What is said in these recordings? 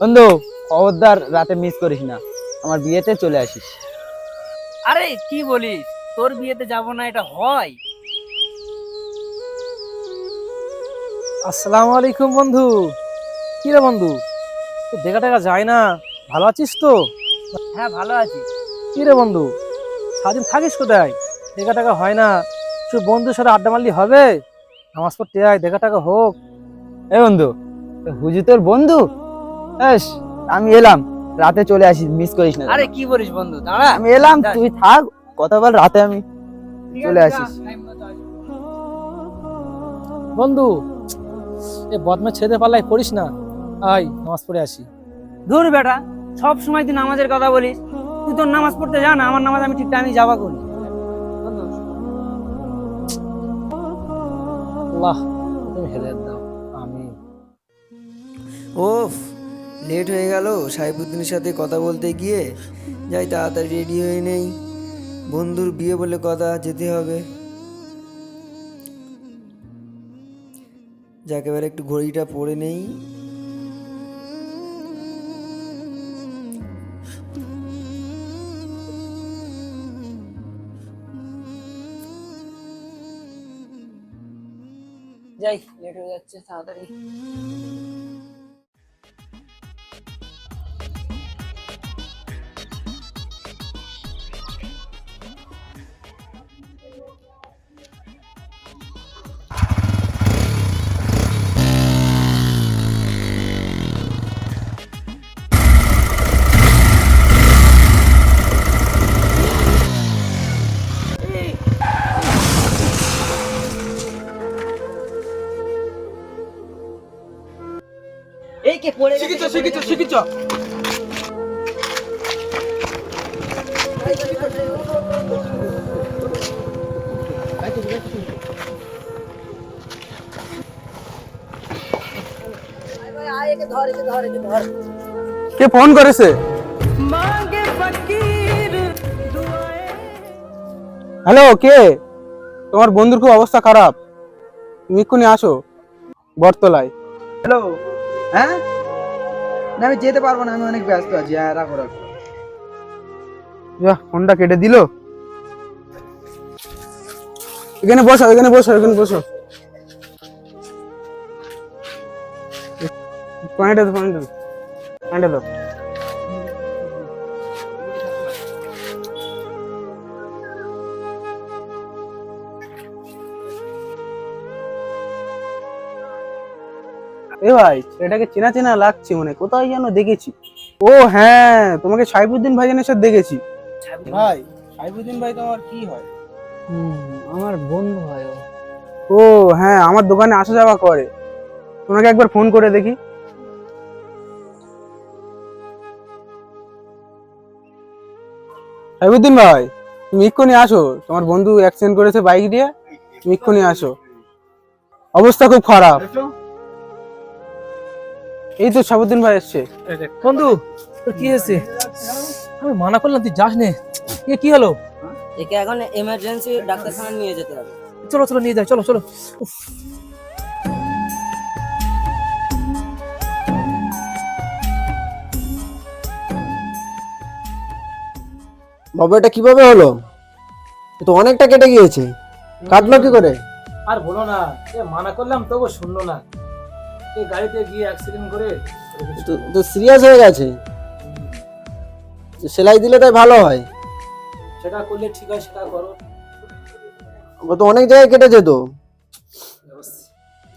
বন্ধু খবরদার রাতে মিস করিস না। আমার বিয়েতে চলে আসিস। আরে কি বলিস? তোর বিয়েতে যাব না এটা হয়। আসসালামু আলাইকুম বন্ধু। কি রে বন্ধু? তো দেখা টাকা যায় না। ভালো আছিস তো? হ্যাঁ ভালো আছি। কি রে বন্ধু? সারাদিন থাকিস কোথায়? দেখা টাকা হয় না। তুই বন্ধুর সাথে আড্ডা মারলি হবে? নামাজ পড়তে আয় দেখা টাকা হোক। এ বন্ধু হুজু তোর বন্ধু? এস আমি এলাম। রাতে চলে আসিস মিস করিস না। আরে কি বলিস বন্ধু? দাঁড়া। আমি এলাম তুই থাক কথা বল রাতে আমি চলে আসিস। বন্ধু এ বদমে ছেড়ে পাল্লাই পড়িস না। আয় নামাজ পড়ে আসি। দূর বেটা সব সময় তুই নামাজের কথা বলিস। তুই তোর নামাজ পড়তে যা না আমার নামাজ আমি ঠিক টাইমে যাবা করি আল্লাহ তুমি হেদায়েত দাও। আমি ওফ। লেট হয়ে গেল সাইফুদ্দিনের সাথে কথা বলতে গিয়ে যাই তাড়াতাড়ি রেডি হয়ে নেই। বন্ধুর বিয়ে বলে কথা, যেতে হবে। যাকে, এবার একটু ঘড়িটা পরে নেই। যাই, লেট হয়ে যাচ্ছে, তাড়াতাড়ি। এই কে পড়ে শিখিছ শিখিছ শিখিছ কে ফোন করেছে হ্যালো কে তোমার বন্ধুর খুব অবস্থা খারাপ তুমি এক্ষুনি আসো বটতলায় হ্যালো হ্যাঁ? না, আমি যেতে পারব না, আমি অনেক ব্যস্ত আছি হ্যাঁ রাখো রাখো। ফোনটা কেটে দিল। এখানে বসো এখানে বসো এখানে বসো। পয়েন্টে দাও পয়েন্টে দাও পয়েন্টে দাও। এ ভাই ছেলেটাকে চেনা চেনা লাগছে মানে কোথায় যেন দেখেছি। ও হ্যাঁ তোমাকে সাইফুদ্দিন ভাইজানের সাথে দেখেছি। ভাই সাইফুদ্দিন ভাই তোমার কি হয়? আমার বন্ধু হয় ও। ও হ্যাঁ আমার দোকানে আসা যাওয়া করে। তোমাকে একবার ফোন করে দেখি। সাইফুদ্দিন ভাই তুমি এক্ষুনি আসো। তোমার বন্ধু অ্যাক্সিডেন্ট করেছে বাইক দিয়ে। তুমি এক্ষুনি আসো। অবস্থা খুব খারাপ। এই তো সাইফুদ্দিন ভাই এসছে। বন্ধু তোর কি হয়েছে? আমি মানা করলাম তুই যাস নে। এ কি হলো? একে এখন এমার্জেন্সি ডাক্তারখানা নিয়ে যেতে হবে। চলো চলো নিয়ে যাই চলো চলো। বাবা এটা কীভাবে হলো? তো অনেকটা কেটে গিয়েছে। কাটলো কি করে? আর বলো না এ মানা করলাম তবু শুনলো না। গাড়িতে গিয়ে অ্যাক্সিডেন্ট করে? তো তো সিরিয়াস হয়ে গেছে। সেলাই দিলে তাই ভালো হয়। সেটা করলে ঠিক হয় সেটা করো। ও তো অনেক জায়গায় কেটে যেত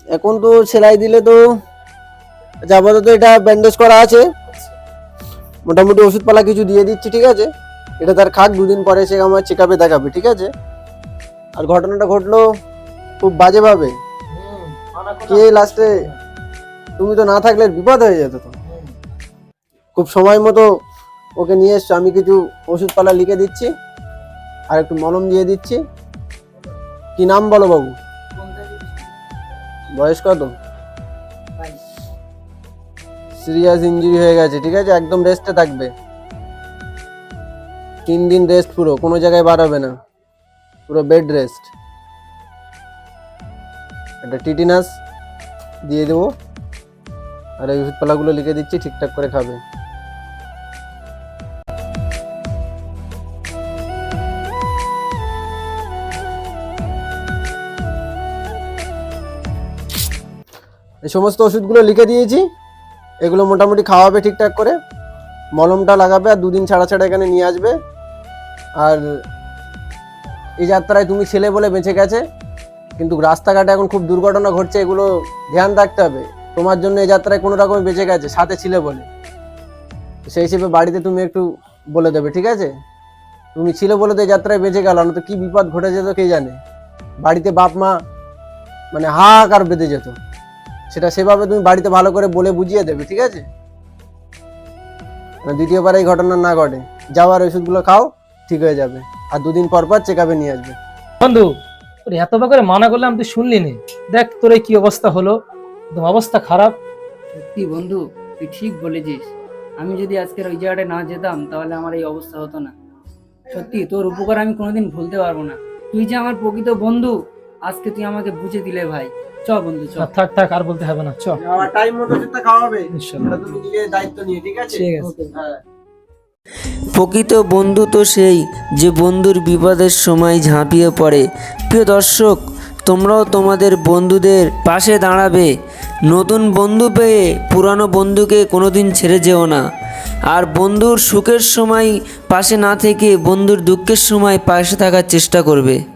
এখন তো সেলাই দিলে তো আপাতত এটা ব্যান্ডেজ করা আছে। মোটামুটি ওষুধপালা কিছু দিয়ে দিচ্ছি ঠিক আছে? এটা তার খাক দুদিন পরে সে আমার চেক আপে দেখাবে ঠিক আছে? আর ঘটনাটা ঘটলো খুব বাজেভাবে। কে লাস্টে তুমি তো না থাকলে বিপদ হয়ে যেত তো। খুব সময় মতো ওকে নিয়ে এসছো, আমি কিছু ওষুধপালা লিখে দিচ্ছি, আর একটু মলম দিয়ে দিচ্ছি। কি নাম বলো বাবু? বয়স কত? সিরিয়াস ইঞ্জুরি হয়ে গেছে, ঠিক আছে? একদম রেস্টে থাকবে। তিন দিন রেস্ট পুরো, কোনো জায়গায় বার হবে না। পুরো বেড রেস্ট একটা টিটিনাস দিয়ে দেবো। আর এই ওষুধপালাগুলো লিখে দিচ্ছি, ঠিকঠাক করে খাবে। এই সমস্ত ওষুধগুলো লিখে দিয়েছি। এগুলো মোটামুটি খাওয়াবে ঠিকঠাক করে। মলমটা লাগাবে আর দুদিন ছাড়া ছাড়া এখানে নিয়ে আসবে। আর এই যাত্রায় তুমি ছেলে বলে বেঁচে গেছে। কিন্তু রাস্তাঘাটে এখন খুব দুর্ঘটনা ঘটছে, এগুলো ধ্যান রাখতে হবে। তোমার জন্য এই যাত্রায় কোনো রকমে বেঁচে গেছে, সাথে ছিলে বলে। সেই হিসেবে বাড়িতে তুমি একটু বলে দেবে, ঠিক আছে? তুমি ছিল বলে তো এই যাত্রায় বেঁচে গেল, না তো কি বিপদ ঘটে যেত কে জানে? বাড়িতে বাপ মা মানে হাহাকার বেঁধে যেত। সেটা সেভাবে তুমি বাড়িতে ভালো করে বলে বুঝিয়ে দেবে, ঠিক আছে? মানে দ্বিতীয়বার এই ঘটনা না ঘটে। যাওয়ার ওষুধগুলো খাও, ঠিক হয়ে যাবে। আর দুদিন পর পর চেক আপে নিয়ে আসবে। বন্ধু তোর এত করে মানা করলাম তুই শুনলি নি দেখ তোর কি অবস্থা হলো? একদম অবস্থা খারাপ। সত্যি বন্ধু তুই ঠিক বলেছিস। আমি যদি আজকের ওই জায়গাটায় না যেতাম তাহলে আমার এই অবস্থা হতো না। সত্যি তোর উপকার আমি কোনোদিন ভুলতে পারব না। তুই যে আমার প্রকৃত বন্ধু আজকে তুই আমাকে বুঝে দিলে ভাই। চ বন্ধু চ। থাক থাক আর বলতে হবে না চ। টাইম মতো খাওয়াবে। ওটা তুমি নিজে দায়িত্ব নিয়ে ঠিক আছে? ঠিক আছে। হ্যাঁ প্রকৃত বন্ধু তো সেই যে বন্ধুর বিপদের সময় ঝাঁপিয়ে পড়ে। প্রিয় দর্শক তোমরাও তোমাদের বন্ধুদের পাশে দাঁড়াবে। নতুন বন্ধু পেয়ে পুরানো বন্ধুকে কোনোদিন ছেড়ে যেও না। আর বন্ধুর সুখের সময় পাশে না থেকে বন্ধুর দুঃখের সময় পাশে থাকার চেষ্টা করবে।